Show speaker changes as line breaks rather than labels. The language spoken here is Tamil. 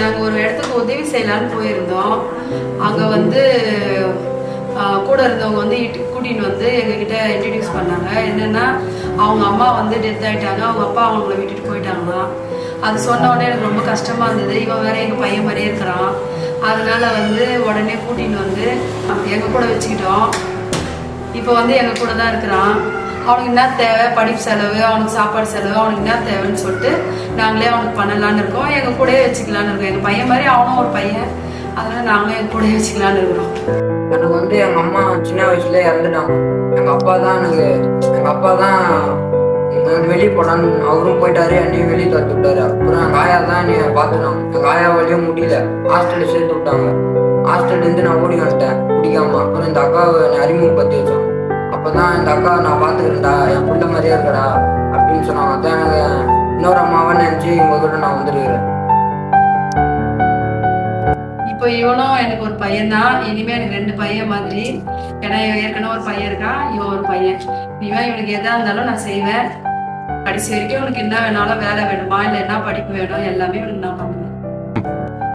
நாங்கள் ஒரு இடத்துக்கு உதவி செய்யலான்னு போயிருந்தோம். அங்கே வந்து கூட இருந்தவங்க வந்து இட்டு கூட்டின்னு வந்து எங்ககிட்ட இன்ட்ரடியூஸ் பண்ணாங்க. என்னென்னா அவங்க அம்மா வந்து டெத் ஆகிட்டாங்க அவங்க அப்பா அவங்கள விட்டுட்டு போயிட்டாங்களாம். அது சொன்ன உடனே எனக்கு ரொம்ப கஷ்டமாக இருந்தது. இவன் வேற எங்கள் பையன் மாதிரியே இருக்கிறான். அதனால வந்து உடனே கூட்டின்னு வந்து எங்கள் கூட வச்சுக்கிட்டோம். இப்போ வந்து எங்கள் கூட தான் இருக்கிறான். அவனுக்கு என்ன தேவை? படிப்பு செலவு அவனுக்கு சாப்பாடு செலவு அவனுக்கு என்ன தேவைன்னு சொல்லிட்டு நாங்களே அவனுக்கு பண்ணலான்னு இருக்கோம். எங்கள் கூடயே வச்சுக்கலான்னு இருக்கோம். எங்கள் பையன் மாதிரி அவனும் ஒரு பையன். அதனால நாங்களே எங்கள் கூடயே வச்சுக்கலான்னு இருக்கிறோம்.
எனக்கு வந்து எங்க அம்மா சின்ன வயசுல இறந்துட்டாங்க. எங்க அப்பா தான் எனக்கு எங்க அப்பா தான் வெளியே போனான்னு அவரும் போயிட்டாரு என்னையும் வெளியே தத்து விட்டாரு. அப்புறம் எங்க ஆயா தான் என்னைய பார்த்துட்டாங்க. எங்க ஆயா வழியும் முடியல ஹாஸ்டல்ல சேர்த்து விட்டாங்க. ஹாஸ்டல்ல இருந்து நான் ஓடி வந்துட்டேன். பிடிக்காம அப்புறம் இந்த அக்காவை என்னை அறிமுகப்படுத்தி வச்சாங்க. அப்பதான் இந்த அக்கா நான் பார்த்துக்கிறேன்டா என் பிள்ளை மாதிரியே இருக்கடா அப்படின்னு சொன்னாங்க. அதான் எனக்கு இன்னொரு அம்மாவை நினச்சி இவங்க கூட நான் வந்துருக்கிறேன்.
இப்போ இவனும் எனக்கு ஒரு பையன் தான் இனிமே எனக்கு ரெண்டு பையன் மாதிரி. ஏன்னா இவன் ஏற்கனவே ஒரு பையன் இருக்கான். இவன் ஒரு பையன். இவன் இவனுக்கு எதா இருந்தாலும் நான் செய்வேன். கடைசி வரைக்கும் இவனுக்கு என்ன வேணாலும் வேலை வேணுமா? இல்லை என்ன படிப்பு வேணும். எல்லாமே இவனுக்கு நான் பண்ணுவேன்